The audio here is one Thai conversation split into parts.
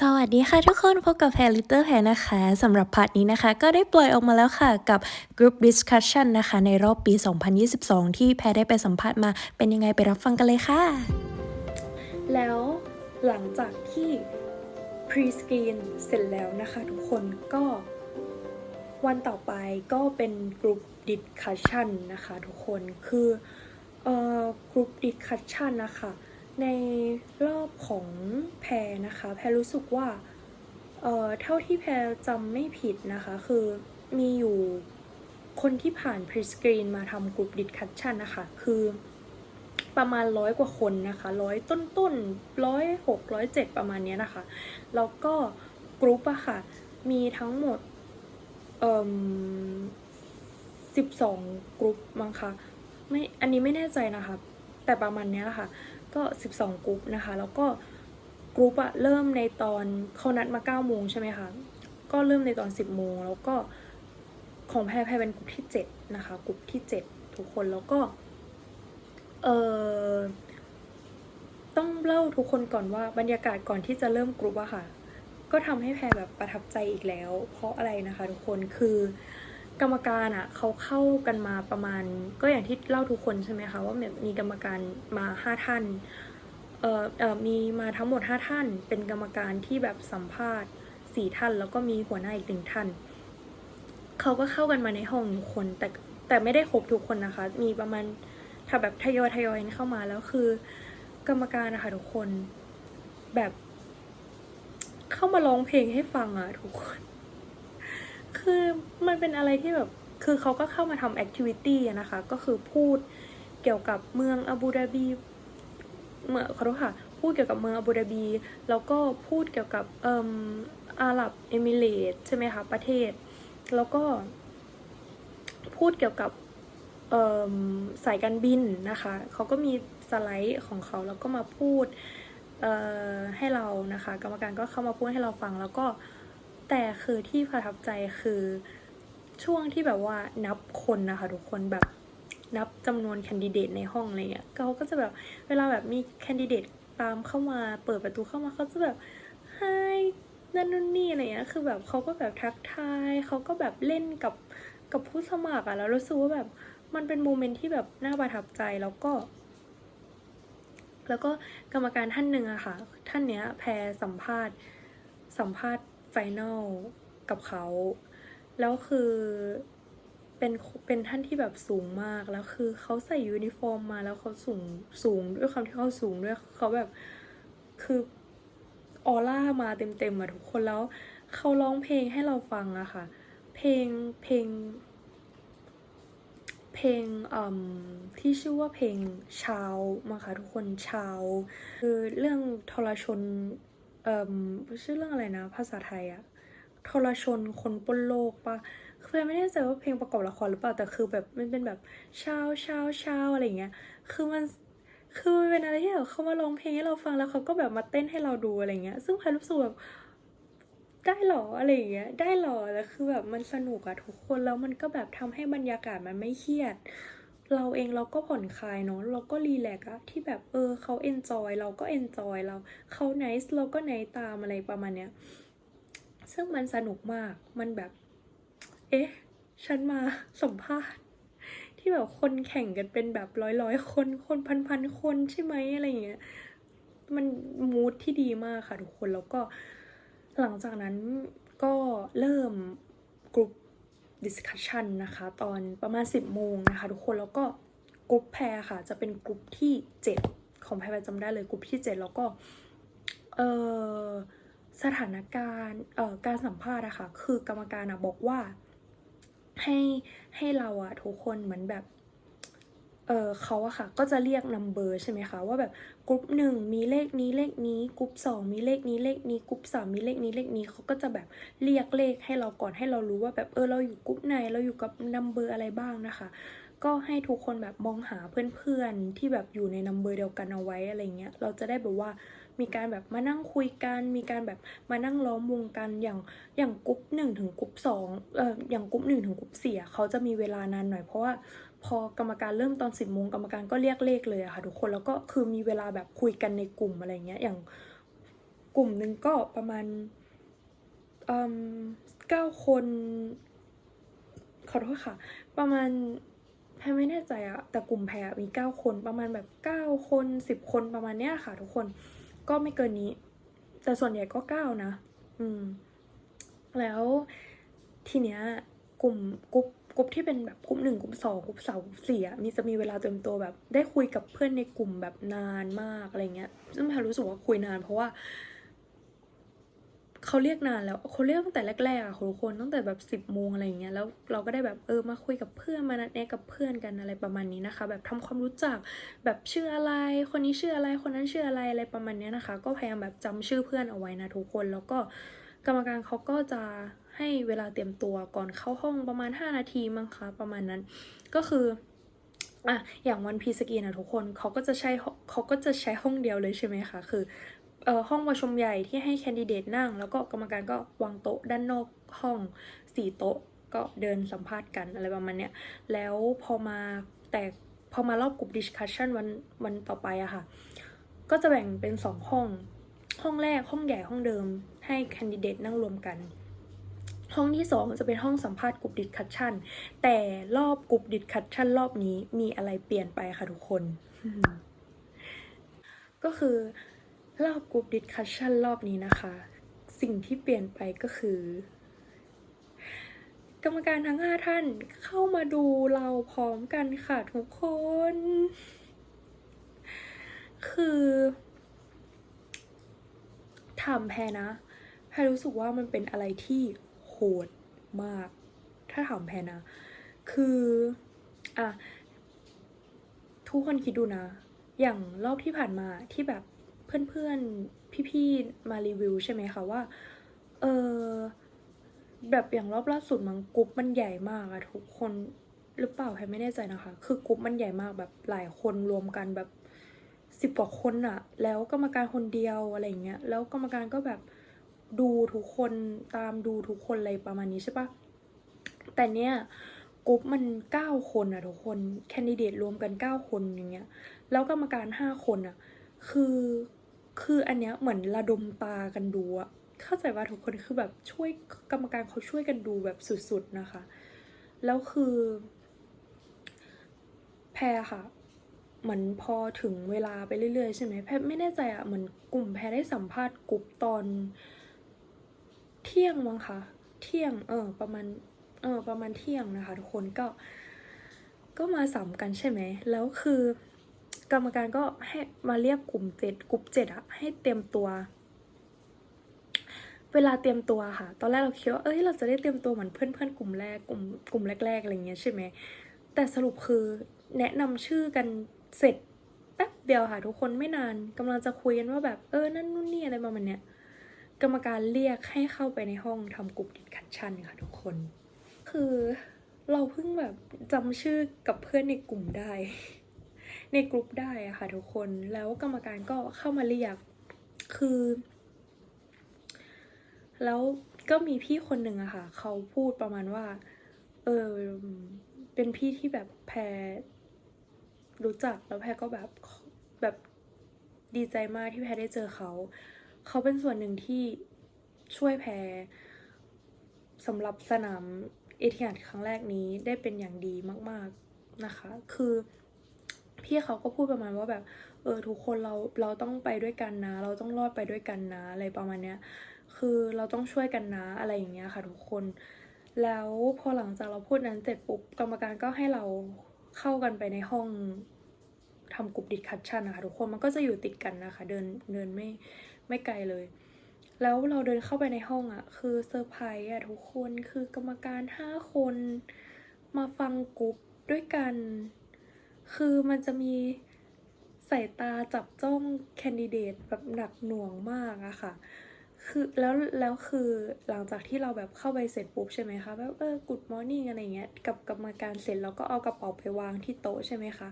สวัสดีค่ะทุกคนพบกับแพรลิตเตอร์แพรนะคะสำหรับพาร์ทนี้นะคะ ก็ได้ปล่อยออกมาแล้วค่ะกับ Group Discussion นะคะ ในรอบปี 2022 ที่แพรได้ไปสัมภาษณ์มาเป็นยังไงไปรับฟังกันเลยค่ะ แล้วหลังจากที่ Pre-Screen เสร็จแล้วนะคะทุกคนก็วันต่อไปก็เป็น Group Discussion นะคะทุกคนคือเอ่อ Group Discussion นะคะ ในรอบของแพรนะคะ แพรรู้สึกว่า เอ่อ เท่าที่แพรจำไม่ผิดนะคะ คือมีอยู่คนที่ผ่าน pre-screen มาทำกลุ่ม discussion นะคะ คือประมาณร้อยกว่าคนนะคะร้อยต้นต้นร้อยหกร้อยเจ็ดประมาณนี้นะคะ แล้วก็กรุ๊ปอะค่ะ มีทั้งหมดเอ่มสิบสองกรุ๊ปมั้งคะไม่อันนี้ไม่แน่ใจนะคะ แต่ประมาณนี้แหละค่ะ ก็ 12กรุ๊ปนะคะ แล้วก็กรุ๊ปอะเริ่มในตอนเขานัดมา 9 โมงใช่ไหมคะ ก็เริ่มในตอน 10 โมง แล้วก็ของแพรแพรเป็นกรุ๊ปที่ 7 นะคะ กรุ๊ปที่ 7 ทุกคน แล้วก็ เอ่อ ต้องเล่าทุกคนก่อนว่าบรรยากาศก่อนที่จะเริ่มกรุ๊ปอะค่ะ ก็ทำให้แพรแบบประทับใจอีกแล้ว เพราะอะไรนะคะทุกคน คือ กรรมการอะเขาเข้ากันมาประมาณ ก็อย่างที่เล่าทุกคนใช่ไหมคะว่าแบบมีกรรมการมาห้าท่านเอ่อเอ่อมีมาทั้งหมดห้าท่าน เป็นกรรมการที่แบบสัมภาษณ์สี่ท่าน แล้วก็มีหัวหน้าอีกหนึ่งท่านเขาก็เข้ากันมาในห้องทุกคน แต่แต่ไม่ได้ครบทุกคนนะคะ มีประมาณถ้าแบบทยอยทยอยเข้ามาแล้วคือ กรรมการนะคะทุกคนแบบ เข้ามาร้องเพลงให้ฟังอะทุกคน คือมันเป็นอะไรที่แบบ คือเขาก็เข้ามาทำแอคทิวิตี้นะคะ ก็คือพูดเกี่ยวกับเมืองอาบูดาบี เมื่อขอโทษค่ะ พูดเกี่ยวกับเมืองอาบูดาบี แล้วก็พูดเกี่ยวกับเอ่มอาหรับเอมิเรต์ใช่ไหมคะ ประเทศ แล้วก็ พูดเกี่ยวกับเอ่มสายการบินนะคะ เขาก็มีสไลด์ของเขาแล้วก็มาพูดเอ่อให้เรานะคะ กรรมการก็เข้ามาพูดให้เราฟังแล้วก็ แต่คือที่ประทับใจคือช่วงที่แบบว่านับคนนะคะทุกคนแบบนับจำนวนแคนดิเดตในห้องอะไรเงี้ยเขาก็จะแบบเวลาแบบมีแคนดิเดตตามเข้ามาเปิดประตูเข้ามาเขาจะแบบไฮนั่นนู่นนี่อะไรเงี้ยคือแบบเขาก็แบบทักทายเขาก็แบบเล่นกับกับผู้สมัครอะแล้วรู้สึกว่าแบบมันเป็นโมเมนต์ที่แบบน่าประทับใจแล้วก็ แล้วก็กรรมการท่านหนึ่งอะค่ะ ท่านเนี้ยแพรสัมภาษณ์สัมภาษณ์ ไฟแนลกับเขา แล้วคือเป็นเป็นท่านที่แบบสูงมาก แล้วคือเขาใส่ยูนิฟอร์มมาแล้วเขาสูงสูงด้วยความที่เขาสูงด้วยเขาแบบคือออร่ามาเต็มๆอะทุกคนแล้วเขาร้องเพลงให้เราฟังอะค่ะ เพลงเพลง เพลงอืมที่ชื่อว่าเพลงชาวมาค่ะทุกคนชาว คือเรื่องทรชน เอ่มชื่อเรื่องอะไรนะ ภาษาไทยอะทรชนคนปนโลกปะคือแพรไม่แน่ใจว่าเพลงประกอบละครหรือเปล่าแต่คือแบบมันเป็นแบบเช้าวชาวชาอะไรเงี้ย คือมันคือมันเป็นอะไรที่แบบเขามาร้องเพลงให้เราฟังแล้วเขาก็แบบมาเต้นให้เราดูอะไรเงี้ย ซึ่งแพรรู้สึกแบบได้หรออะไรเงี้ย ได้หรอแล้วคือแบบมันสนุกอะทุกคนแล้วมันก็แบบทำให้บรรยากาศมันไม่เครียด เราเองเราก็ผ่อนคลายเนาะเราก็รีแลกซ์อะที่แบบเออเขาเอนจอยเราก็เอนจอยเราเขาไนส์เราก็ไนส์ตามอะไรประมาณเนี้ยซึ่งมันสนุกมากมันแบบ เอ๊ะ ฉันมาสัมภาษณ์ ที่แบบคนแข่งกันเป็นแบบร้อยร้อยคนคนพันพันคนใช่ไหมอะไรอย่างเงี้ยมันมูทที่ดีมากค่ะทุกคนแล้วก็หลังจากนั้นก็เริ่มกลุ่ม discussion นะคะ ตอนประมาณ 10 โมงนะคะ ทุกคนแล้วก็กลุ่มแพรค่ะ จะเป็นกลุ่มที่ 7 ของแพรจำได้เลยกลุ่มที่ 7 แล้วก็เออสถานการณ์เอ่อการสัมภาษณ์อะค่ะคือกรรมการอะบอกว่าให้ให้เราอะทุกคนเหมือนแบบ เออเขาอะค่ะ ก็จะเรียกนัมเบอร์ใช่ไหมคะ ว่าแบบกรุ๊ปหนึ่งมีเลขนี้เลขนี้กรุ๊ปสองมีเลขนี้เลขนี้กรุ๊ปสามมีเลขนี้เลขนี้เขาก็จะแบบเรียกเลขให้เราก่อนให้เรารู้ว่าแบบเออเราอยู่กรุ๊ปไหนเราอยู่กับนัมเบอร์อะไรบ้างนะคะ ก็ให้ทุกคนแบบมองหาเพื่อนๆที่แบบอยู่ในนัมเบอร์เดียวกันเอาไว้อะไรเงี้ยเราจะได้แบบว่ามีการแบบมานั่งคุยกัน มีการแบบมานั่งล้อมวงกันอย่างอย่างกรุ๊ปหนึ่งถึงกรุ๊ปสองเอ่ออย่างกรุ๊ปหนึ่งถึงกรุ๊ปสี่เขาจะมีเวลานานหน่อยเพราะว่า พอกรรมการเริ่มตอนสิบโมงกรรมการก็เรียกเลขเลยอะค่ะทุกคนแล้วก็คือมีเวลาแบบคุยกันในกลุ่มอะไรเงี้ยอย่างกลุ่มหนึ่งก็ประมาณเก้าคนขอโทษค่ะ ประมาณแพรไม่แน่ใจอะแต่กลุ่มแพรมีเก้าคนประมาณแบบเก้าคนสิบคนประมาณเนี้ยค่ะ ทุกคนก็ไม่เกินนี้ แต่ส่วนใหญ่ก็เก้านะ อืม แล้วทีเนี้ยกลุ่มกลุ่ม กลุ่มที่เป็นแบบกลุ่มหนึ่งกลุ่มสองกลุ่มสามกลุ่มสี่อะมีจะมีเวลาเต็มตัวแบบ ได้คุยกับเพื่อนในกลุ่มแบบนานมากอะไรเงี้ยซึ่งแพรรู้สึกว่าคุยนาน เพราะว่าเขาเรียกนานแล้วเขาเรียกตั้งแต่แรกๆอะทุกคนตั้งแต่แบบสิบโมงอะไรเงี้ยแล้วเราก็ได้แบบเออมาคุยกับเพื่อนมานัดแนะกับเพื่อนกันอะไรประมาณนี้นะคะ แบบทำความรู้จักแบบชื่ออะไร คนนี้ชื่ออะไรคนนั้นชื่ออะไรอะไรประมาณนี้นะคะ ก็พยายามแบบจำชื่อเพื่อนเอาไว้นะทุกคนแล้วก็กรรมการเขาก็จะ ให้เวลาเตรียมตัวก่อนเข้าห้องประมาณ 5 นาทีมั้งคะประมาณนั้น ก็คืออะอย่างวันพีสกีนะทุกคนเขาก็จะใช้เขาก็จะใช้ห้องเดียวเลยใช่ไหมคะคือเอ่อห้องประชุมใหญ่ที่ให้แคนดิเดตนั่ง แล้วก็กรรมการก็วางโต๊ะด้านนอกห้องสี่โต๊ะก็เดินสัมภาษณ์กันอะไรประมาณเนี้ยแล้วพอมาแต่พอมารอบกลุ่มดิสคัชชันวันวันต่อไปอะค่ะ ก็จะแบ่งเป็นสองห้อง ห้องแรกห้องใหญ่ห้องเดิม ให้แคนดิเดตนั่งรวมกัน ห้องที่สองจะเป็นห้องสัมภาษณ์กลุ่มดิสคัชชันแต่รอบกลุ่มดิสคัชชันรอบนี้มีอะไรเปลี่ยนไปค่ะทุกคน ก็คือรอบกลุ่มดิสคัชชันรอบนี้นะคะ สิ่งที่เปลี่ยนไปก็คือ กรรมการทั้งห้าท่านเข้ามาดูเราพร้อมกันค่ะทุกคน คือถามแพรนะแพรรู้สึกว่ามันเป็นอะไรที่ ดมาก ถ้าถามแพรนะ คืออะทุกคนคิดดูนะ อย่างรอบที่ผ่านมาที่แบบเพื่อนๆ พี่ๆ มารีวิวใช่ไหมคะว่า เออแบบอย่างรอบล่าสุดมันกรุ๊ปมันใหญ่มากอะทุกคนหรือเปล่าแพรไม่แน่ใจนะคะ คือกรุ๊ปมันใหญ่มากแบบหลายคนรวมกันแบบสิบกว่าคนอะแล้วกรรมการคนเดียวอะไรเงี้ย แล้วกรรมการก็แบบ ดูทุกคนตามดูทุกคนอะไรประมาณนี้ใช่ปะแต่เนี้ยกรุ๊ปมันเก้าคนอะทุกคนแคนดิเดตรวมกันเก้าคนอย่างเงี้ย แล้วกรรมการห้าคนอะคือคืออันเนี้ยเหมือนระดมตากันดูอะเข้าใจว่าทุกคนคือแบบช่วยกรรมการเขาช่วยกันดูแบบสุดๆนะคะ แล้วคือ แพรค่ะ เหมือนพอถึงเวลาไปเรื่อยๆใช่ไหมแพรไม่แน่ใจอะเหมือนกลุ่มแพรได้สัมภาษณ์กลุ่มตอน เที่ยงมั้งคะเที่ยงเออประมาณเออประมาณเที่ยงนะคะ ทุกคนก็ ก็มาสัมกันใช่ไหมแล้วคือกรรมการก็ให้มาเรียกกลุ่มเจ็ดกลุ่มเจ็ดอะให้เตรียมตัว เวลาเตรียมตัวค่ะ ตอนแรกเราคิดว่าเอ้ยเราจะได้เตรียมตัวเหมือนเพื่อนๆกลุ่มแรกกลุ่มกลุ่มแรกๆอะไรเงี้ยใช่ไหมแต่สรุปคือแนะนำชื่อกันเสร็จแป๊บเดียวค่ะ ทุกคนไม่นานกำลังจะคุยกันว่าแบบเออนั่นนู่นนี่อะไรประมาณเนี้ย กรรมการเรียกให้เข้าไปในห้องทำกลุ่มดิสคัชชันค่ะทุกคน คือเราเพิ่งแบบจำชื่อกับเพื่อนในกลุ่มได้ ในกลุ่มได้อะค่ะทุกคนแล้วกรรมการก็เข้ามาเรียกคือ แล้วก็มีพี่คนหนึ่งอะค่ะ เขาพูดประมาณว่า เออ เป็นพี่ที่แบบแพรรู้จักแล้วแพรก็แบบแบบดีใจมากที่แพรได้เจอเขา เขาเป็นส่วนหนึ่งที่ช่วยแพรสำหรับสนามเอทิฮัดครั้งแรกนี้ได้เป็นอย่างดีมาก ๆนะคะ คือพี่เขาก็พูดประมาณว่าแบบ เออ ทุกคนเราเราต้องไปด้วยกันนะ เราต้องรอดไปด้วยกันนะ อะไรประมาณเนี้ย คือเราต้องช่วยกันนะอะไรอย่างเงี้ยค่ะ ทุกคน แล้วพอหลังจากเราพูดนั้นเสร็จปุ๊บกรรมการก็ให้เราเข้ากันไปในห้องทำกลุ่มดิสคัชชันนะคะทุกคนมันก็จะอยู่ติดกันนะคะ เดินเดินไม่ ไม่ไกลเลย แล้วเราเดินเข้าไปในห้องอะ่ะ คือเซอร์ไพรส์อะทุกคนคือกรรมการห้าคนมาฟังกรุ๊ปด้วยกัน คือมันจะมีสายตาจับจ้องแคนดิเดตแบบหนักหน่วงมากอะค่ะ คือแล้วแล้วคือหลังจากที่เราแบบเข้าไปเสร็จปุ๊บใช่ไหมคะแบบเออ good morning อะไรเงี้ยกับกรรมการเสร็จเราก็เอากระเป๋าไปวางที่โต๊ะใช่ไหมคะ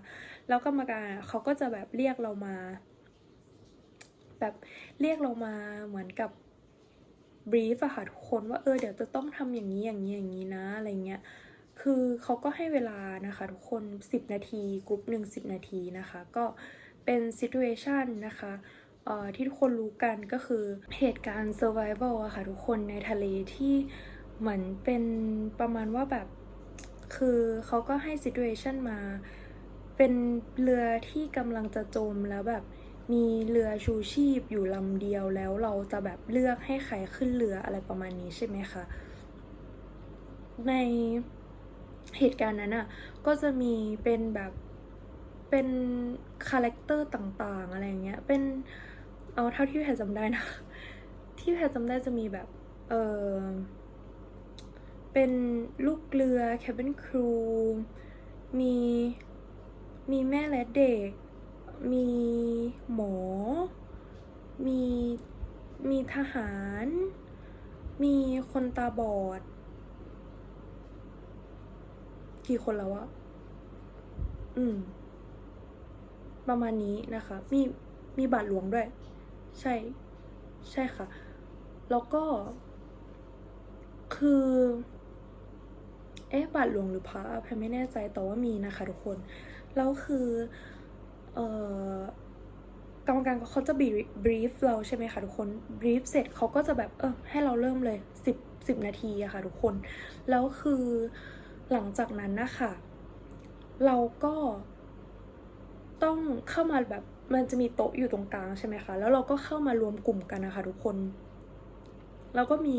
แล้วกรรมการเขาก็จะแบบเรียกเรามา แบบเรียกเรามาเหมือนกับบรีฟอะค่ะทุกคนว่าเออเดี๋ยวจะต้องทำอย่างนี้อย่างนี้อย่างนี้นะอะไรเงี้ย คือเขาก็ให้เวลานะคะทุกคน 10 นาทีกลุ่มหนึ่ง10 นาทีนะคะ ก็เป็น situation นะคะเอ่อที่ทุกคนรู้กันก็คือเหตุการณ์ survival อะค่ะทุกคนในทะเลที่เหมือนเป็นประมาณว่าแบบ คือเขาก็ให้ situation มา เป็นเรือที่กำลังจะจมแล้วแบบ มีเรือชูชีพอยู่ลำเดียวแล้วเราจะแบบเลือกให้ใครขึ้นเรืออะไรประมาณนี้ใช่ไหมคะ ในเหตุการณ์นั้นอะก็จะมีเป็นแบบเป็นคาแรคเตอร์ต่างๆ อะไรอย่างเงี้ย เป็นเอาเท่าที่แพรจำได้นะ ที่แพรจำได้จะมีแบบ เออเป็นลูกเรือ cabin crew มีมีแม่และเด็ก มีหมอ มีมีทหาร มีคนตาบอด กี่คนแล้วอะอืม ประมาณนี้นะคะ มีมีบาทหลวงด้วย ใช่ ใช่ค่ะ แล้วก็ คือ เอ๊ะบาทหลวงหรือพระแพรไม่แน่ใจแต่ว่ามีนะคะทุกคน แล้วคือ กรรมการเขาจะบีบรีฟเราใช่ไหมคะทุกคนบรีฟเสร็จเขาก็จะแบบเออให้เราเริ่มเลยสิบสิบนาทีอะค่ะทุกคน แล้วคือหลังจากนั้นนะคะเราก็ต้องเข้ามาแบบมันจะมีโต๊ะอยู่ตรงกลางใช่ไหมคะ แล้วเราก็เข้ามารวมกลุ่มกันนะคะทุกคน แล้วก็มี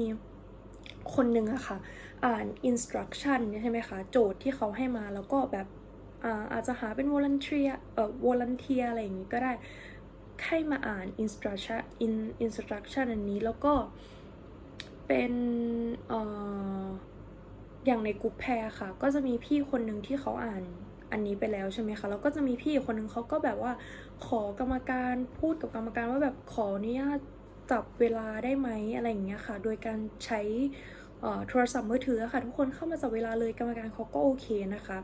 คนหนึ่งอะค่ะ อ่าน instruction เนี่ยใช่ไหมคะ โจทย์ที่เขาให้มาแล้วก็แบบ อาจจะหาเป็น volunteer เอ่อ volunteer อะไรอย่างนี้ก็ได้ให้มาอ่าน instruction in instruction อันนี้แล้วก็เป็นเอ่ออย่างในกลุ่มแพรค่ะ ก็จะมีพี่คนหนึ่งที่เขาอ่านอันนี้ไปแล้วใช่ไหมคะแล้วก็จะมีพี่คนหนึ่งเขาก็แบบว่าขอกรรมการพูดกับกรรมการว่าแบบขออนุญาตจับเวลาได้ไหมอะไรอย่างเงี้ยค่ะ โดยการใช้โทรศัพท์มือถือค่ะ ทุกคนเข้ามาจับเวลาเลยกรรมการเขาก็โอเคนะคะ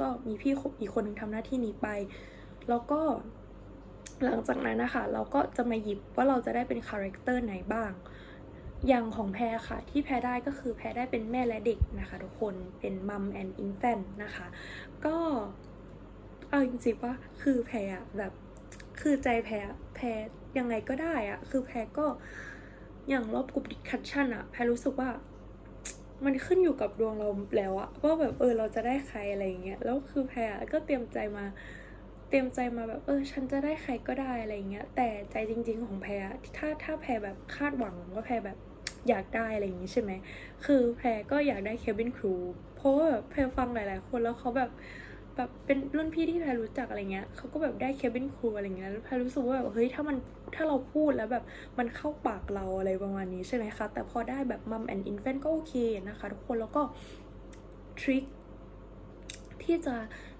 ก็มีพี่อีกคนหนึ่งทำหน้าที่นี้ไป แล้วก็หลังจากนั้นนะคะ เราก็จะมาหยิบว่าเราจะได้เป็นคาแรคเตอร์ไหนบ้าง อย่างของแพรค่ะ ที่แพรได้ก็คือแพรได้เป็นแม่และเด็กนะคะ ทุกคนเป็นมัมแอนด์อินแฟนนะคะ ก็เอาจริงๆว่าคือแพรอะแบบคือใจแพรแพรยังไงก็ได้อะคือแพรก็อย่างรอบกลุ่มดิคัชชั่นอะแพรรู้สึกว่า มันขึ้นอยู่กับดวงเราแล้วอะว่าแบบเออเราจะได้ใครอะไรอย่างเงี้ยแล้วคือแพรก็เตรียมใจมาเตรียมใจมาแบบเออ ฉันจะได้ใครก็ได้อะไรอย่างเงี้ยแต่ใจจริง ๆ ของแพรอะถ้าถ้าแพรแบบคาดหวังว่าแพรแบบอยากได้อะไรอย่างงี้ใช่ไหมคือแพรก็อยากได้เคบินครูเพราะว่าแบบแพรฟังหลาย ๆ คนแล้วเขาแบบแบบเป็นรุ่นพี่ที่แพรรู้จักอะไรเงี้ยเขาก็แบบได้เคบินครูอะไรเงี้ยแล้วแพรรู้สึกว่าแบบเฮ้ยถ้ามัน ถ้าเราพูดแล้วแบบมันเข้าปากเราอะไรประมาณนี้ใช่ไหมคะ แต่พอได้แบบมัมแอนด์อินแฟนก็โอเคนะคะทุกคนแล้วก็ทริคที่จะ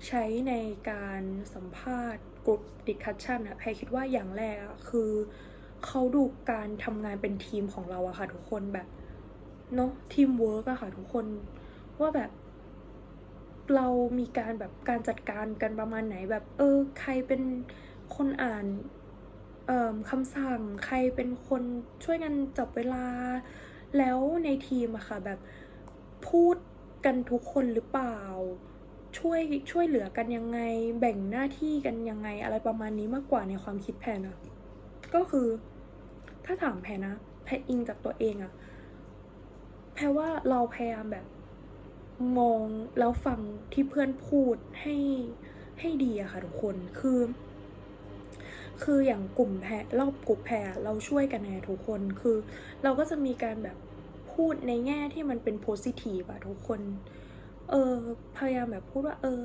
ใช้ในการสัมภาษณ์กลุ่มดิคัชชันอะแพรคิดว่าอย่างแรกอะคือเขาดูการทำงานเป็นทีมของเราอะค่ะทุกคนแบบเนาะทีมเวิร์กอะค่ะทุกคนว่าแบบเรามีการแบบการจัดการกันประมาณไหนแบบเออใครเป็นคนอ่าน คำสั่งใครเป็นคนช่วยกันจับเวลา แล้วในทีมอะค่ะแบบพูดกันทุกคนหรือเปล่า ช่วยช่วยเหลือกันยังไง แบ่งหน้าที่กันยังไงอะไรประมาณนี้มากกว่าในความคิดแพรนะก็คือ ถ้าถามแพรนะ แพรอิงจากตัวเองอะแพรว่าเราพยายามแบบมองแล้วฟังที่เพื่อนพูดให้ให้ดีอะค่ะทุกคนคือ คืออย่างกลุ่มแพรรอบกลุ่มแพรเราช่วยกันไงทุกคนคือ เราก็จะมีการแบบพูดในแง่ที่มันเป็นโพสิทีฟอะทุกคน เออพยายามแบบพูดว่า เออ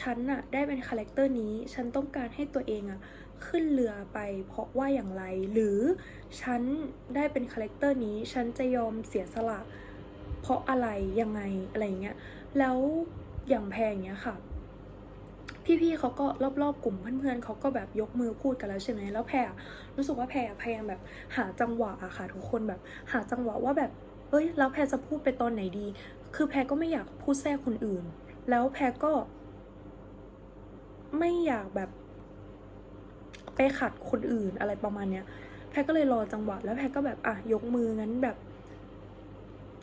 ฉันอะได้เป็นคาแรคเตอร์นี้ ฉันต้องการให้ตัวเองอะขึ้นเรือไปเพราะว่าอย่างไร หรือฉันได้เป็นคาแรคเตอร์นี้ ฉันจะยอมเสียสละ เพราะอะไรยังไงอะไรเงี้ย แล้วอย่างแพรอย่างเงี้ยค่ะ พี่ๆเขาก็รอบๆกลุ่มเพื่อนๆเขาก็แบบยกมือพูดกันแล้วใช่ไหมแล้วแพรรู้สึกว่าแพรพยายามแบบหาจังหวะอะค่ะทุกคนแบบหาจังหวะว่าแบบเอ้ยแล้วแพรจะพูดไปตอนไหนดี คือแพรก็ไม่อยากพูดแทรกคนอื่น แล้วแพรก็ ไม่อยากแบบไปขัดคนอื่นอะไรประมาณเนี้ยแพรก็เลยรอจังหวะแล้วแพรก็แบบอะยกมืองั้นแบบ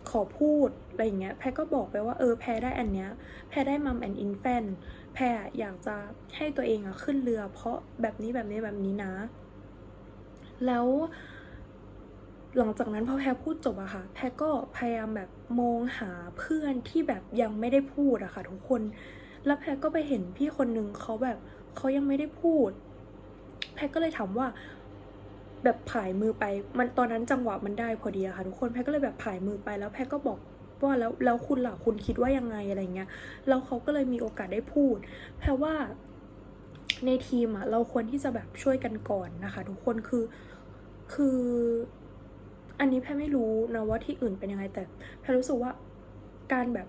ขอพูดอะไรอย่างเงี้ยแพรก็บอกไปว่าเออแพรได้อันเนี้ยแพรได้มัมแอนอินแฟนแพรอยากจะให้ตัวเองอะขึ้นเรือ เพราะแบบนี้แบบนี้แบบนี้นะ แล้ว หลังจากนั้นพอแพรพูดจบอะค่ะ แพรก็พยายามแบบมองหาเพื่อนที่แบบยังไม่ได้พูดอะค่ะทุกคน แล้วแพรก็ไปเห็นพี่คนนึงเขาแบบเขายังไม่ได้พูด แพรก็เลยถามว่า แบบผายมือไป มันตอนนั้นจังหวะมันได้พอดีอะค่ะทุกคนแพรก็เลยแบบผายมือไปแล้วแพรก็บอกว่าแล้วแล้วคุณล่ะคุณคิดว่ายังไงอะไรเงี้ยแล้วเขาก็เลยมีโอกาสได้พูด แพรว่าในทีมอะเราควรที่จะแบบช่วยกันก่อนนะคะ ทุกคนคือคืออันนี้แพรไม่รู้นะว่าที่อื่นเป็นยังไงแต่แพรรู้สึกว่าการแบบ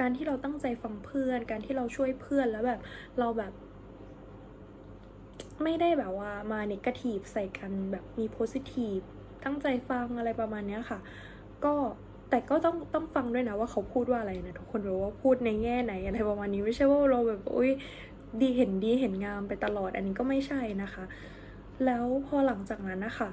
การที่เราตั้งใจฟังเพื่อน การที่เราช่วยเพื่อนแล้วแบบเราแบบ ไม่ได้แบบว่ามาเนกาทีฟใส่กันแบบมีโพซิทีฟตั้งใจฟังอะไรประมาณเนี้ยค่ะ ก็แต่ก็ต้องต้องฟังด้วยนะว่าเขาพูดว่าอะไรนะทุกคนแบบว่าพูดในแง่ไหนอะไรประมาณนี้ไม่ใช่ว่าเราแบบอุ้ยดีเห็นดีเห็นงามไปตลอดอันนี้ก็ไม่ใช่นะคะ แล้วพอหลังจากนั้นนะคะ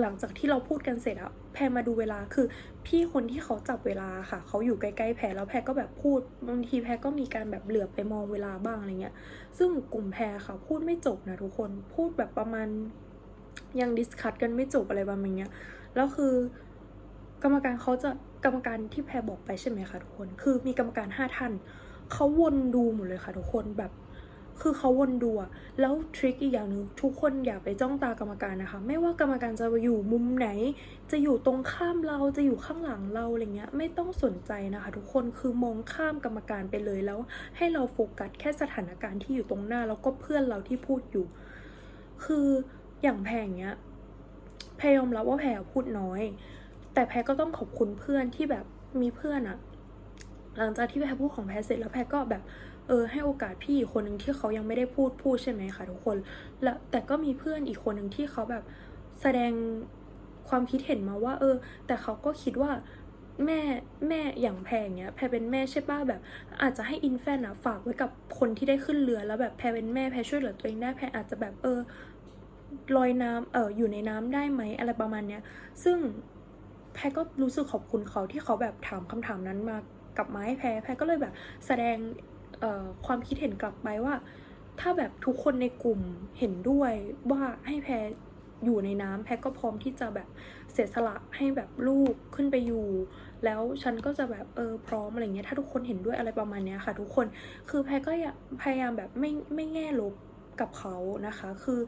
หลังจากที่เราพูดกันเสร็จอะแพรมาดูเวลาคือ พี่คนที่เขาจับเวลาค่ะ เขาอยู่ใกล้ๆแพรแล้วแพรก็แบบพูดบางทีแพรก็มีการแบบเหลือบไปมองเวลาบ้างอะไรเงี้ย ซึ่งกลุ่มแพรค่ะ พูดไม่จบนะทุกคนพูดแบบประมาณยังดิสคัตกันไม่จบอะไรประมาณเนี้ยแล้วคือกรรมการเขาจะกรรมการที่แพรบอกไปใช่ไหมคะทุกคน คือมีกรรมการห้าท่านเขาวนดูหมดเลยค่ะทุกคนแบบ คือเขาวนดูแล้วทริคอีกอย่างหนึ่งทุกคนอย่าไปจ้องตากรรมการนะคะ ไม่ว่ากรรมการจะอยู่มุมไหน จะอยู่ตรงข้ามเราจะอยู่ข้างหลังเราอะไรเงี้ยไม่ต้องสนใจนะคะ ทุกคนคือมองข้ามกรรมการไปเลยแล้ว ให้เราโฟกัสแค่สถานการณ์ที่อยู่ตรงหน้าแล้วก็เพื่อนเราที่พูดอยู่ คืออย่างแพรอย่างเงี้ยแพรยอมรับว่าแพรพูดน้อย แต่แพรก็ต้องขอบคุณเพื่อนที่แบบมีเพื่อนอะ หลังจากที่แพรพูดของแพรเสร็จแล้วแพรก็แบบเออให้โอกาสพี่อีกคนหนึ่งที่เขายังไม่ได้พูดพูดใช่ไหมคะทุกคนแล้วแต่ก็มีเพื่อนอีกคนหนึ่งที่เขาแบบแสดงความคิดเห็นมาว่า เออ แต่เขาก็คิดว่าแม่แม่อย่างแพรอย่างเงี้ยแพรเป็นแม่ใช่ป่ะแบบ อาจจะให้อินแฟนอะฝากไว้กับคนที่ได้ขึ้นเรือแล้วแบบแพรเป็นแม่แพรช่วยเหลือตัวเองได้แพรอาจจะแบบเออลอยน้ำเอออยู่ในน้ำได้ไหมอะไรประมาณเนี้ยซึ่งแพรก็รู้สึกขอบคุณเขาที่เขาแบบถามคำถามนั้นมา กลับมาให้แพรแพรก็เลยแบบแสดงความคิดเห็นกลับไปว่า ถ้าแบบทุกคนในกลุ่มเห็นด้วยว่าให้แพรอยู่ในน้ำแพรก็พร้อมที่จะแบบเสียสละให้แบบลูกขึ้นไปอยู่ แล้วฉันก็จะแบบเออพร้อมอะไรเงี้ยถ้าทุกคนเห็นด้วยอะไรประมาณเนี้ยค่ะ ทุกคนคือแพรก็พยายามแบบไม่ไม่แง่ลบกับเขานะคะ คือ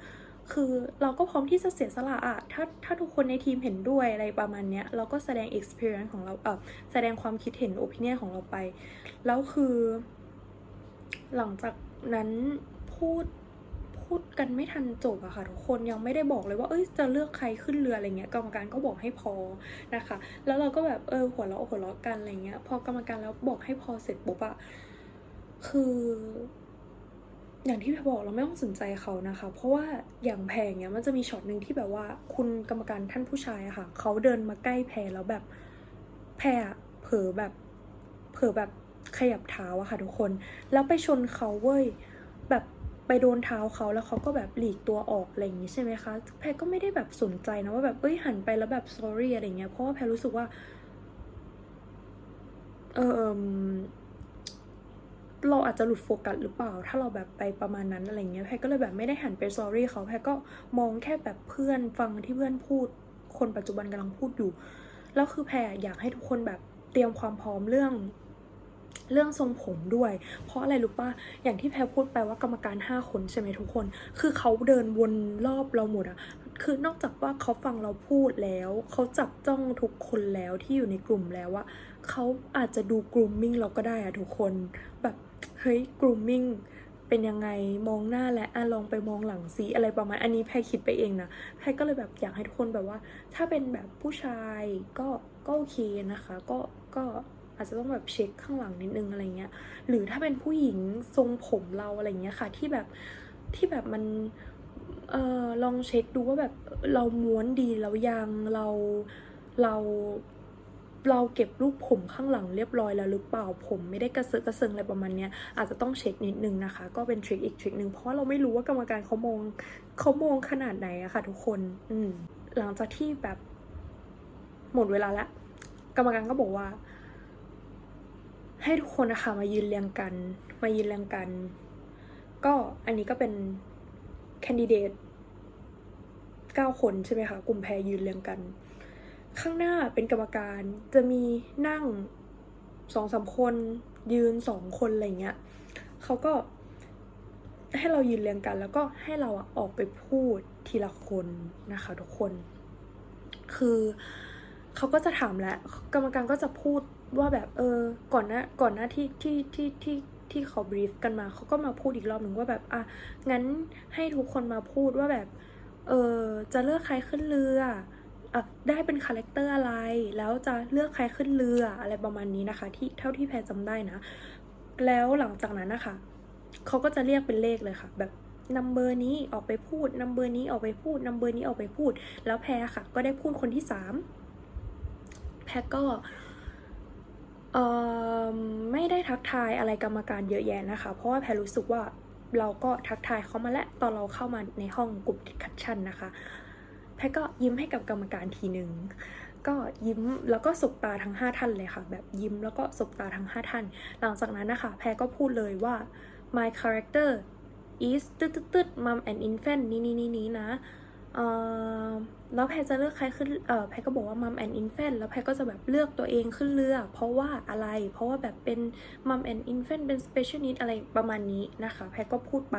คือเราก็พร้อมที่จะเสียสละอะถ้าถ้าทุกคนในทีมเห็นด้วยอะไรประมาณเนี้ยเราก็แสดง experience ของเราเออแสดงความคิดเห็น opinion ของเราไป แล้วคือ หลังจากนั้นพูดพูดกันไม่ทันจบอะค่ะทุกคนยังไม่ได้บอกเลยว่าเอ้ยจะเลือกใครขึ้นเรืออะไรเงี้ยกรรมการก็บอกให้พอนะคะ แล้วเราก็แบบเออหัวเราะหัวเราะกันอะไรเงี้ยพอกรรมการแล้วบอกให้พอเสร็จปุ๊บอะคือ อย่างที่บอกเราไม่ต้องสนใจเขานะคะ เพราะว่าอย่างแพรเนี้ยมันจะมีช็อตหนึ่งที่แบบว่าคุณกรรมการท่านผู้ชายอะค่ะเขาเดินมาใกล้แพรแล้วแบบแพรเผลอแบบเผลอแบบขยับเท้าอะค่ะทุกคน แล้วไปชนเขาเว้ยแบบไปโดนเท้าเขาแล้วเขาก็แบบหลีกตัวออกอะไรอย่างงี้ใช่ไหมคะ แพรก็ไม่ได้แบบสนใจนะว่าแบบเอ้ยหันไปแล้วแบบ sorry อะไรเงี้ยเพราะว่าแพรรู้สึกว่า เออ เราอาจจะหลุดโฟกัสหรือเปล่า ถ้าเราแบบไปประมาณนั้นอะไรเงี้ยแพรก็เลยแบบไม่ได้หันไป sorry เขาแพรก็มองแค่แบบเพื่อนฟังที่เพื่อนพูด คนปัจจุบันกำลังพูดอยู่แล้วคือแพรอยากให้ทุกคนแบบเตรียมความพร้อมเรื่องเรื่องทรงผมด้วย เพราะอะไรรู้ป่ะ อย่างที่แพรพูดไปว่ากรรมการ 5 คนใช่ไหมทุกคน คือเขาเดินวนรอบเราหมดอะคือนอกจากว่าเขาฟังเราพูดแล้ว เขาจับจ้องทุกคนแล้วที่อยู่ในกลุ่มแล้วว่าเขาอาจจะดูกรูมมิ่งเราก็ได้อะทุกคน แบบ เฮ้ยกรูมมิ่งเป็นยังไงมองหน้าและอะลองไปมองหลังซีอะไรประมาณ อันนี้แพรคิดไปเองนะแพรก็เลยแบบอยากให้ทุกคนแบบว่า ถ้าเป็นแบบผู้ชายก็ก็โอเคนะคะ ก็ก็อาจจะต้องแบบเช็คข้างหลังนิดนึงอะไรเงี้ย หรือถ้าเป็นผู้หญิงทรงผมเราอะไรเงี้ยค่ะ ที่แบบที่แบบมันเออลองเช็คดูว่าแบบเราม้วนดีแล้วยังเราเรา เราเก็บรูปผมข้างหลังเรียบร้อยแล้วหรือเปล่าผมไม่ได้กระเซาะกระเซิงอะไรประมาณเนี้ยอาจจะต้องเช็คนิดนึงนะคะ ก็เป็นทริคอีกทริคนึงเพราะเราไม่รู้ว่ากรรมการเขามองเขามองขนาดไหนอะค่ะทุกคนอืมหลังจากที่แบบหมดเวลาแล้วกรรมการก็บอกว่า ให้ทุกคนนะคะมายืนเรียงกัน มายืนเรียงกัน ก็อันนี้ก็เป็นแคนดิเดตเก้าคนใช่ไหมคะกลุ่มแพรยืนเรียงกัน ข้างหน้าเป็นกรรมการจะมีนั่งสองสามคนยืนสองคนอะไรเงี้ยเขาก็ให้เรายืนเรียงกัน แล้วก็ให้เราออกไปพูดทีละคนนะคะ ทุกคน คือเขาก็จะถามแหละกรรมการก็จะพูดว่าแบบเออก่อนหน้าก่อนหน้าที่ที่ที่ที่ที่เขาบรีฟกันมาเขาก็มาพูดอีกรอบหนึ่งว่าแบบอะงั้นให้ทุกคนมาพูดว่าแบบเออจะเลือกใครขึ้นเรือ ได้เป็นคาแรคเตอร์อะไร แล้วจะเลือกใครขึ้นเรืออะไรประมาณนี้นะคะ ที่เท่าที่แพรจำได้นะ แล้วหลังจากนั้นนะคะเขาก็จะเรียกเป็นเลขเลยค่ะ แบบนัมเบอร์นี้ออกไปพูดนัมเบอร์นี้ออกไปพูดนัมเบอร์นี้ออกไปพูด แล้วแพรค่ะ ก็ได้พูดคนที่สามแพรก็เอ่อไม่ได้ทักทายอะไรกรรมการเยอะแยะนะคะ เพราะว่าแพรรู้สึกว่าเราก็ทักทายเขามาแล้วตอนเราเข้ามาในห้องกลุ่มดิสคัชชันนะคะ พรก็ยิ้มให้กับกรรมการทีหนึ่งก็ยิ้มแล้วก็สบตาทั้ง 5 ท่านเลยค่ะ แบบยิ้มแล้วก็สบตาทั้ง 5 ท่าน หลังจากนั้นนะคะ แพรก็พูดเลยว่า my character is ตึ๊ดตึ๊ดตึ๊ด mom and infant นี่นี่นี่นี่นะแล้วแพรจะเลือกใครขึ้นแพรก็บอกว่า mom and infant แล้วแพรก็จะแบบเลือกตัวเองขึ้นเรือ เพราะว่าอะไร เพราะว่าแบบเป็น mom and infant เป็น special need อะไรประมาณนี้นะคะ แพรก็พูดไป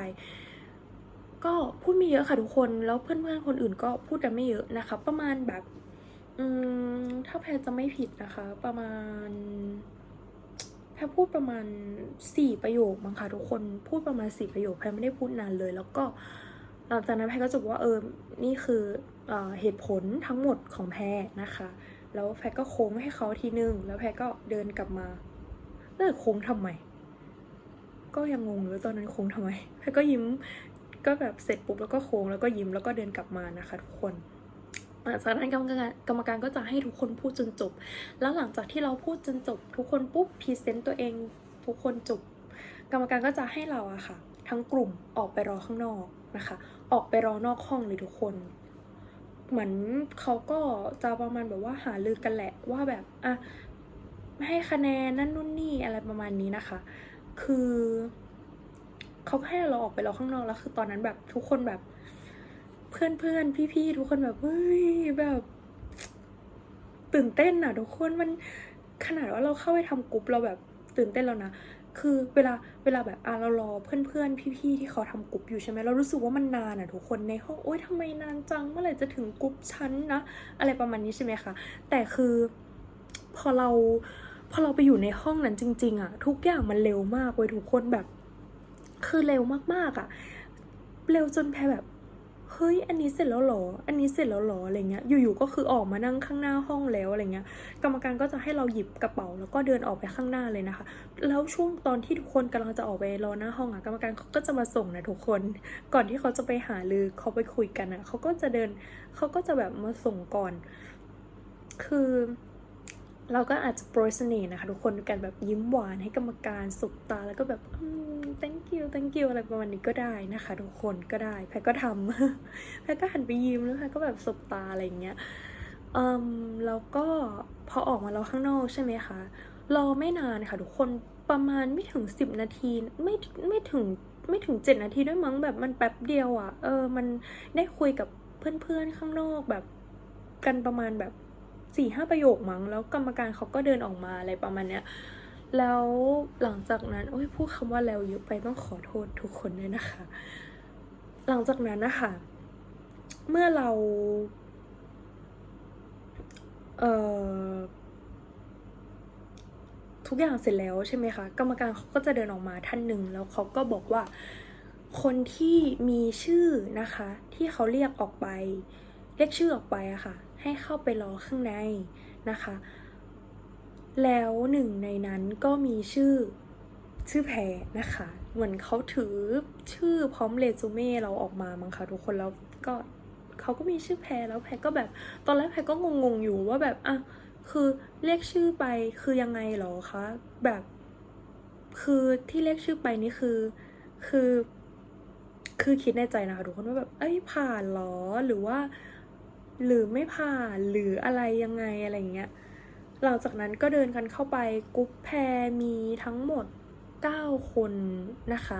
ก็พูดไม่เยอะค่ะทุกคน แล้วเพื่อนๆคนอื่นก็พูดกันไม่เยอะนะคะ ประมาณแบบ อืม ถ้าแพรจะไม่ผิดนะคะ ประมาณ แพรพูดประมาณสี่ประโยคมั้งค่ะทุกคน พูดประมาณสี่ประโยค แพรไม่ได้พูดนานเลย แล้วก็หลังจากนั้นแพรก็จะบอกว่าเออ นี่คือเอเหตุผลทั้งหมดของแพรนะคะ แล้วแพรก็โค้งให้เขาทีนึง แล้วแพรก็เดินกลับมาเลิกโค้งทำไม ก็ยังงงอยู่ตอนนั้นโค้งทำไม แพรก็ยิ้ม ก็แบบเสร็จปุ๊บแล้วก็โค้งแล้วก็ยิ้มแล้วก็เดินกลับมานะคะทุกคนหลังจากนั้นกรรมการกรรมการก็จะให้ทุกคนพูดจนจบ แล้วหลังจากที่เราพูดจนจบ ทุกคนปุ๊บพรีเซนต์ตัวเองทุกคนจบ กรรมการก็จะให้เราอะค่ะ ทั้งกลุ่มออกไปรอข้างนอกนะคะ ออกไปรอนอกห้องเลยทุกคน เหมือนเขาก็จะประมาณแบบว่าหาลือกันแหละว่าแบบอะให้คะแนนนั่นนู่นนี่อะไรประมาณนี้นะคะ คือ เขาก็ให้เราออกไปรอข้างนอกแล้วคือตอนนั้นแบบทุกคนแบบ เพื่อนเพื่อนพี่พี่ทุกคนแบบเฮ้ยแบบ ตื่นเต้นอะทุกคนมันขนาดว่าเราเข้าไปทำกรุ๊ปเราแบบตื่นเต้นแล้วนะคือเวลาเวลาแบบอะเรารอเพื่อนเพื่อนพี่พี่ๆที่เขาทำกรุ๊ปอยู่ใช่ไหมเรารู้สึกว่ามันนานอะทุกคนในห้องโอ๊ยทำไมนานจังเมื่อไหร่จะถึงกรุ๊ปชั้นนะอะไรประมาณนี้ใช่ไหมคะแต่คือพอเราพอเราไปอยู่ในห้องนั้นจริง ๆอะทุกอย่างมันเร็วมากเว้ยทุกคนแบบ คือเร็วมากๆอะเร็วจนแพรแบบ เฮ้ย อันนี้เสร็จแล้วหรอ อันนี้เสร็จแล้วหรออะไรเงี้ย อยู่ๆก็คือออกมานั่งข้างหน้าห้องแล้วอะไรเงี้ย กรรมการก็จะให้เราหยิบกระเป๋า แล้วก็เดินออกไปข้างหน้าเลยนะคะ แล้วช่วงตอนที่ทุกคนกำลังจะออกไปรอหน้าห้องอะกรรมการเขาก็จะมาส่งนะทุกคน ก่อนที่เขาจะไปหาลือเขาไปคุยกันอะ เขาก็จะเดิน เขาก็จะแบบมาส่งก่อน คือ เราก็อาจจะโปรยเสน่ห์นะคะทุกคนด้วยกันแบบยิ้มหวานให้กรรมการสุบตาแล้วก็แบบ thank you thank you อะไรประมาณนี้ก็ได้นะคะ ทุกคนก็ได้ แพรก็ทำแพรก็หันไปยิ้มแล้วแพรก็แบบสบตาอะไรอย่างเงี้ยอืมแล้วก็พอออกมาเราข้างนอกใช่ไหมคะรอไม่นานค่ะทุกคนประมาณไม่ถึงสิบนาทีไม่ไม่ถึงไม่ถึงเจ็ดนาทีด้วยมั้งแบบมันแป๊บเดียวอะ่ะเออมันได้คุยกับเพื่อนๆข้างนอกแบบกันประมาณแบบ สี่ห้าประโยคมั้ง แล้วกรรมการเขาก็เดินออกมาอะไรประมาณเนี้ย แล้วหลังจากนั้นโอ้ยพูดคำว่าแล้วเยอะไปต้องขอโทษทุกคนด้วยนะคะ หลังจากนั้นนะคะ เมื่อเรา เอ่อทุกอย่างเสร็จแล้วใช่ไหมคะ กรรมการเขาก็จะเดินออกมาท่านหนึ่งแล้วเขาก็บอกว่าคนที่มีชื่อนะคะ ที่เขาเรียกออกไป เรียกชื่อออกไปอะค่ะ ให้เข้าไปรอข้างในนะคะ แล้วหนึ่งในนั้นก็มีชื่อชื่อแพรนะคะ เหมือนเขาถือชื่อพร้อมเรซูเม่เราออกมามั้งคะทุกคนแล้วก็เขาก็มีชื่อแพรแล้วแพรก็แบบ ตอนแรกแพรก็งงๆอยู่ว่าแบบอะคือเรียกชื่อไปคือยังไงเหรอคะแบบ คือที่เรียกชื่อไปนี่คือ คือ คือคิดในใจนะคะทุกคนว่าแบบเอ้ยผ่านหรอหรือว่า หรือไม่ผ่านหรืออะไรยังไงอะไรอย่างเงี้ยหลังจากนั้นก็เดินกันเข้าไปกรุ๊ปแพรมีทั้งหมด 9 คนนะคะ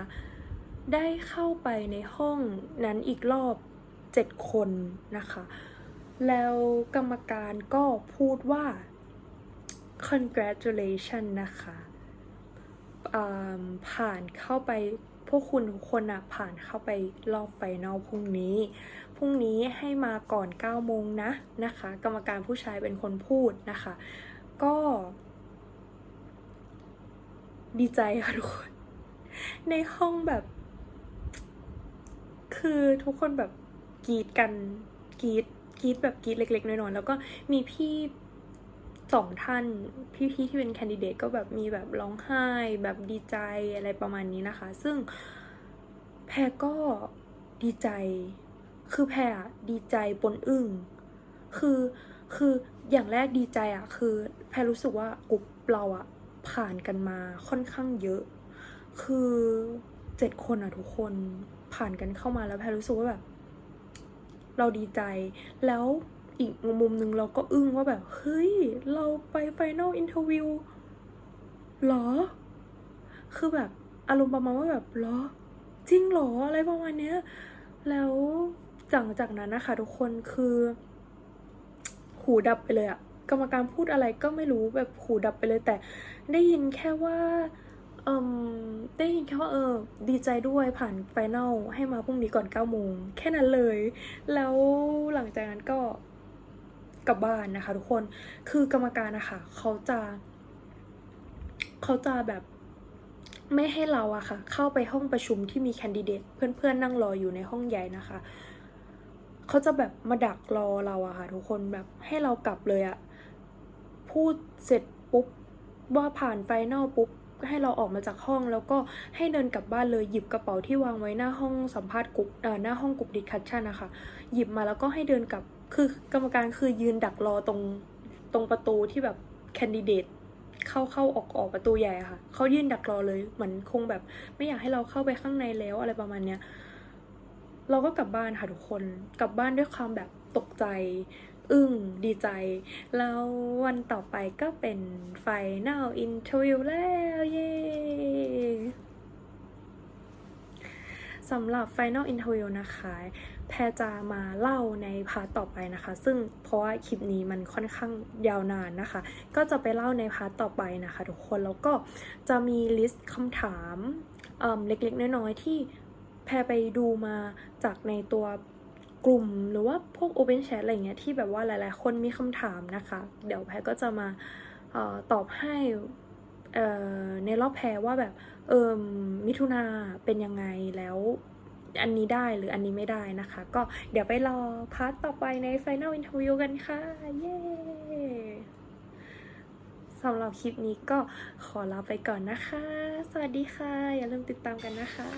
ได้เข้าไปในห้องนั้นอีกรอบ 7 คนนะคะ แล้วกรรมการก็พูดว่า congratulation นะคะผ่านเข้าไปพวกคุณทุกคนอะผ่านเข้าไปรอบไฟนอลพรุ่งนี้ พรุ่งนี้ให้มาก่อน9โมงนะนะคะ กรรมการผู้ชายเป็นคนพูดนะคะ ก็ ดีใจค่ะทุกคน ในห้องแบบ คือทุกคนแบบกรีดกันกรีดกรีดแบบกรีดเล็ก ๆน้อยๆแล้วก็มีพี่สองท่านพี่ๆที่เป็นแคนดิเดตก็แบบมีแบบร้องไห้ แบบดีใจอะไรประมาณนี้นะคะ ซึ่งแพรก็ดีใจ คือแพรดีใจปนอึ้งคือคืออย่างแรกดีใจอะคือแพรรู้สึกว่ากลุ่มเราอะผ่านกันมาค่อนข้างเยอะ คือเจ็ดคนอะทุกคนผ่านกันเข้ามาแล้วแพรรู้สึกว่าแบบ เราดีใจแล้วอีกมุมหนึ่งเราก็อึ้งว่าแบบ เฮ้ย เราไปไฟนอลอินเทอร์วิวหรอ คือแบบอารมณ์ประมาณว่าแบบหรอ จริงหรออะไรประมาณเนี้ย แล้ว หลังจากนั้นนะคะทุกคนคือ หูดับไปเลยอะกรรมการพูดอะไรก็ไม่รู้แบบหูดับไปเลย แต่ได้ยินแค่ว่าเอืมได้ยินแค่ว่าเออดีใจด้วยผ่านไฟนอลให้มาพรุ่งนี้ก่อน9โมงแค่นั้นเลย แล้วหลังจากนั้นก็กลับบ้านนะคะ ทุกคนคือกรรมการนะคะเขาจะเขาจะแบบไม่ให้เราอะค่ะ เข้าไปห้องประชุมที่มีแคนดิเดตเพื่อนๆนั่งรออยู่ในห้องใหญ่นะคะ เขาจะแบบมาดักรอเราอะค่ะทุกคนแบบให้เรากลับเลยอะพูดเสร็จปุ๊บว่าผ่านไฟนอลปุ๊บให้เราออกมาจากห้องแล้วก็ให้เดินกลับบ้านเลยหยิบกระเป๋าที่วางไว้หน้าห้องสัมภาษณ์กลุ่มเอ่อหน้าห้องกลุ่มดิคัชชันนะคะ หยิบมาแล้วก็ให้เดินกลับคือกรรมการคือยืนดักรอตรงตรงประตูที่แบบแคนดิเดตเข้าเข้าออกออกประตูใหญ่ค่ะเขายืนดักรอเลยเหมือนคงแบบไม่อยากให้เราเข้าไปข้างในแล้วอะไรประมาณเนี้ย เราก็กลับบ้านค่ะทุกคน กลับบ้านด้วยความแบบตกใจ อึ้ง ดีใจ แล้ววันต่อไปก็เป็น Final Interview แล้ว เย้สำหรับ Final Interview นะคะ แพรจะมาเล่าในพาร์ทต่อไปนะคะ ซึ่งเพราะว่าคลิปนี้มันค่อนข้างยาวนานนะคะ ก็จะไปเล่าในพาร์ทต่อไปนะคะ ทุกคน แล้วก็จะมีลิสต์คำถามเอิ่มเล็กๆ น้อยๆ ที่ แพรไปดูมาจากในตัวกลุ่มหรือว่าพวก Open Chat อะไรเงี้ยที่แบบว่าหลาย ๆ คนมีคำถามนะคะ เดี๋ยวแพรก็จะมาออตอบให้ในรอบแพรว่าแบบเอิมมิถุนาเป็นยังไงแล้วอันนี้ได้หรืออันนี้ไม่ได้นะคะ ก็เดี๋ยวไปรอพาร์ทต่อไปใน Final Interview กันค่ะ เย้สำหรับคลิปนี้ก็ขอลาไปก่อนนะคะ สวัสดีค่ะ อย่าลืมติดตามกันนะคะ